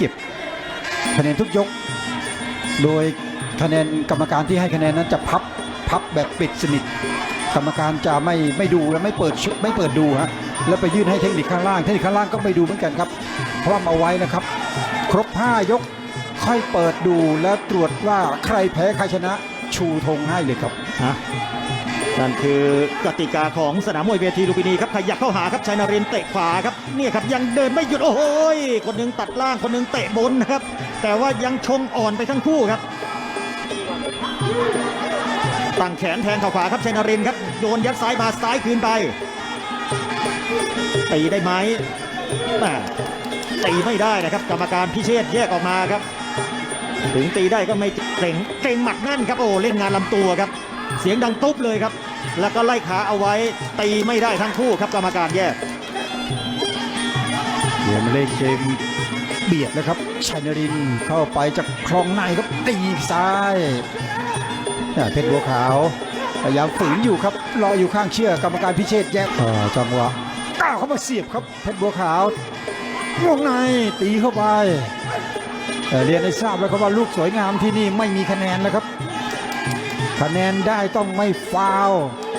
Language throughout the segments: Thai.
เก็บคะแนนทุกยก โดยคะแนนกรรมการที่ให้คะแนนนั้นจะพับพับแบบปิดสนิท กรรมการจะไม่ไม่ดูและไม่เปิดชุไม่เปิดดูฮะแล้วไปยื่นให้เทคนิคข้างล่างเทคนิคข้างล่างก็ไม่ดูเหมือนกันครับพราะว่าเอาไว้นะครับ ครบ 5 ยกค่อยเปิดดูและตรวจว่าใครแพ้ใครชนะชูธงให้เลยครับฮะ นั่นคือกติกาของสนามมวยเวทีลุมพินีครับขยับเข้าหาครับชัยนรินเตะขวาครับเนี่ยครับยังเดินไม่หยุดโอ้โหยคนหนึงตัดล่างคนหนึงเตะบนนะครับ แต่ว่ายังชงอ่อนไปทั้งคู่ครับตั้งแขนแทงเข่าขวาครับชัยนรินครับโยนยัดซ้ายมาซ้ายคืนไปตีได้ไหมแม่ตีไม่ได้นะครับ กรรมการพิเชษแยกออกมาครับ ถึงตีได้ก็ไม่เกรงเกรงหมัดแน่นครับโอ้เล่นงานลำตัวครับ เสียงดังตุ๊บเลยครับ แล้วก็ไล่ขาเอาไว้ตีไม่ได้ทั้งคู่ครับกรรมการแยกเดี๋ยวมาเล่นเกมเบียดแล้วครับชัยนรินทร์เข้าไปจากคลองในครับตีซ้ายอ่าเพชรบัวขาวพยายามฝืนอยู่ครับรออยู่ข้างเชือกกรรมการพิเชษแยกอ่าจังหวะก้าวเข้ามาเสียบครับเพชรบัวขาววงในตีเข้าไปแต่เรียนให้ทราบแล้วครับว่าลูกสวยงามที่นี่ไม่มีคะแนนนะครับ คะแนนได้ต้องไม่ฟาว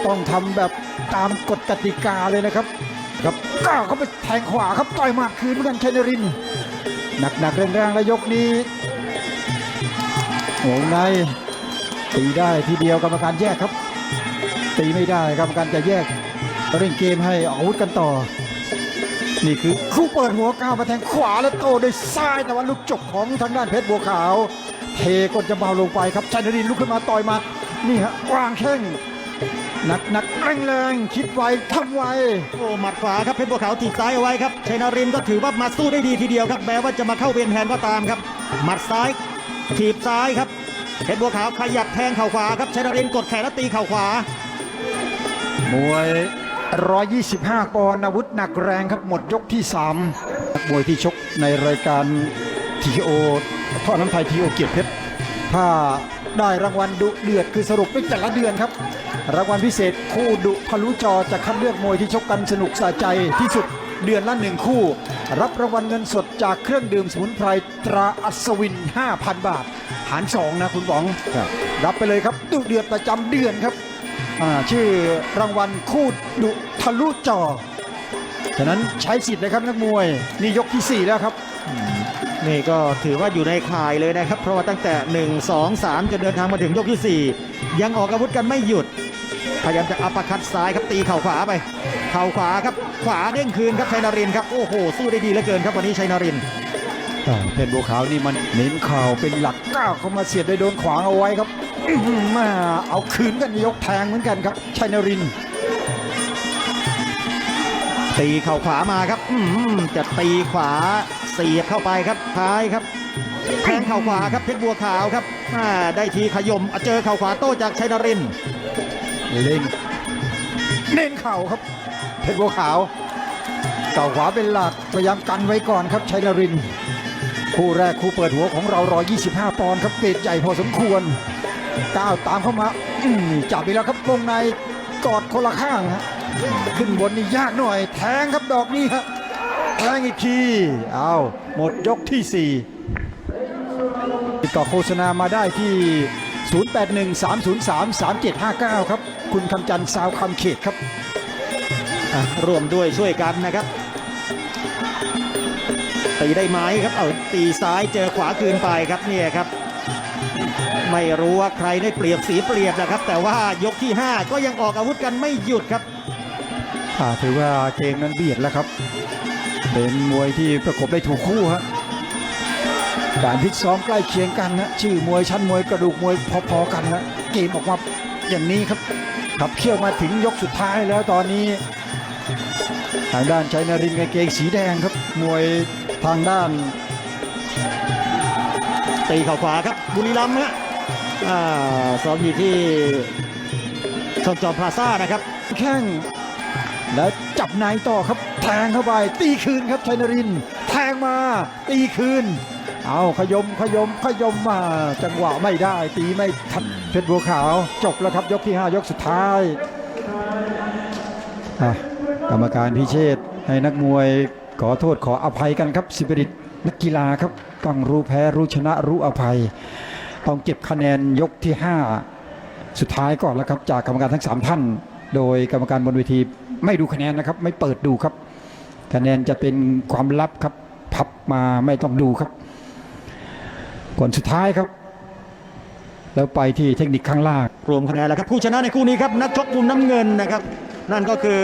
ต้องทำแบบตามกฎกติกาเลยนะครับครับก้าวเข้าไปแทงขวาครับต่อยหมัดคืนเหมือนกันชัยนรินหนักๆแรงๆแล้วยกนี้วงในตีได้ทีเดียวกรรมการแยกครับ ตีไม่ได้กรรมการจะแยกเร่งเกมให้อาวุธกันต่อ นี่คือคู่เปิดหัวก้าวมาแทงขวาแล้วโตด้วยซ้ายแต่ว่าลูกจบของทางด้านเพชรบัวขาว เทกดจะเบาลงไปครับชัยนรินลุกขึ้นมาต่อยมัด นี่ฮะวางแข้งหนักๆแรงๆคิดไวทำไวโอ้หมัดขวาครับเพชรบัวขาวถีบซ้ายเอาไว้ครับชัยนารินทร์ก็ถือว่ามาสู้ได้ดีทีเดียวครับแม้ว่าจะมาเข้าเวียนแทนก็ตามครับ หมัดซ้ายถีบซ้ายครับเพชรบัวขาวขยับแทงเข่าขวาครับชัยนารินทร์กดแขนแล้วตีเข่าขวามวย 125ปอนด์อาวุธหนักแรงครับหมดยกที่ 3 มวยที่ชกในรายการ TKO ท่อน้ำไทย TKO เกียรติเพชร ถ้าได้รางวัลดุเดือดคือสรุปเป็นแต่ละเดือนครับ รางวัลพิเศษคู่ดุทะลุจอจะคัดเลือกมวยที่ชกกันสนุกสะใจที่สุดเดือนละหนึ่งคู่ รับรางวัลเงินสดจากเครื่องดื่มสมุนไพรตราอัศวิน 5,000 บาท หารสองนะคุณบองรับไปเลยครับดุเดือดประจำเดือนครับอ่าชื่อรางวัลคู่ดุทะลุจอฉะนั้นใช้สิทธิ์เลยครับนักมวย นี่ยกทีสี่4 แล้วครับ นี่ก็ถือว่าอยู่ในข่ายเลยนะครับ เพราะว่าตั้งแต่ 1 2 3 จนเดินทางมาถึงยกที่ 4 ยังออกอาวุธกันไม่หยุด พยายามจะอัปเปอร์คัดซ้ายครับตีเข่าขวาไป เข่าขวาครับขวาเด้งคืนครับชัยนารินทร์ครับโอ้โหสู้ได้ดีเหลือเกินครับวันนี้ชัยนารินทร์อ่าเพชรบัวขาวนี่มันเน้นเข่าวเป็นหลักก้าวเข้ามาเสียดได้โดนขวางเอาไว้ครับอื้อหือมาเอาคืนกันยกแทงเหมือนกันครับชัยนรินทร์ตีเข่าขวามาครับอืมจะตีขวาเสียบเข้าไปครับท้ายครับแทงเข่าขวาครับเพชรบัวขาวครับอ่าได้ทีขยมเจอเข่าขวาโต้จากชัยนารินทร์เล่งเน้นเข่าครับ เพชรบัวขาวเก่าขวาเป็นหลักพยายามกันไว้ก่อนครับชัยนรินทร์คู่แรกคู่เปิดหัวของเรา125 ปอนด์ครับเปรตใหญ่พอสมควรก้าวตามเข้ามาอื้อจับไปแล้วครับวงในกอดคนละข้างฮะขึ้นบนนี่ยากหน่อย แทงครับดอกนี้ฮะ แทงอีกทีเอาหมดยกที่4ติดต่อโฆษณามาได้ที่ 0813033759 ครับ คุณคำจันทร์สาวคำเขตครับร่วมด้วยช่วยกันนะครับ ตีได้ไหมครับ เอาตีซ้ายเจอขวาคืนไปครับเนี่ยครับ ไม่รู้ว่าใครได้เปรียบสีเปรียบนะครับ แต่ว่ายกที่ 5 ก็ยังออกอาวุธกันไม่หยุดครับถือว่าเกมนั้นเบียดแล้วครับ เป็นมวยที่ประกบได้ถูกคู่ฮะการพิตซ้อมใกล้เคียงกันนะชื่อมวยชั้นมวยกระดูกมวยพอๆกันนะเกมออกมาอย่างนี้ครับขับเคี่ยวมาถึงยกสุดท้ายแล้วตอนนี้ ทางด้านชัยนรินทร์กางเกงสีแดงครับ มวยทางด้านตีเข่าขวาครับบุรีรัมย์ฮะซ้อมอยู่ที่ช่องจอมพลาซ่านะครับแข้ง แล้วจับในต่อครับแทงเข้าไป ตีคืนครับชัยนรินแทงมา ตีคืน เอาขยมขยมขยมมา จังหวะไม่ได้ตีไม่ทันเพชรบัวขาว จบแล้วครับยกที่ 5 ยกสุดท้ายกรรมการพิเชษให้นักมวยขอโทษขออภัยกันครับสิบริตนักกีฬาครับต้องรู้แพ้รู้ชนะรู้อภัย ต้องเก็บคะแนนยกที่ 5 สุดท้ายก่อนแล้วครับจากกรรมการทั้ง 3 ท่าน โดยกรรมการบนเวทีไม่ดูคะแนนนะครับ ไม่เปิดดูครับ คะแนนจะเป็นความลับครับ พับมาไม่ต้องดูครับผลสุดท้ายครับ แล้วไปที่เทคนิคข้างล่างรวมคะแนนแล้วครับผู้ชนะในคู่นี้ครับนักชกมุมน้ำเงินนะครับ นั่นก็คือ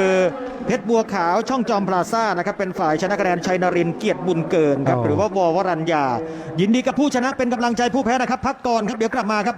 เพชรบัวขาวช่องจอมพลาซ่านะครับเป็นฝ่ายชนะคะแนนชัยนรินเกียรติบุญเกินครับหรือว่าววรัญญา ยินดีกับผู้ชนะเป็นกำลังใจผู้แพ้นะครับ พักก่อนครับเดี๋ยวกลับมาครับ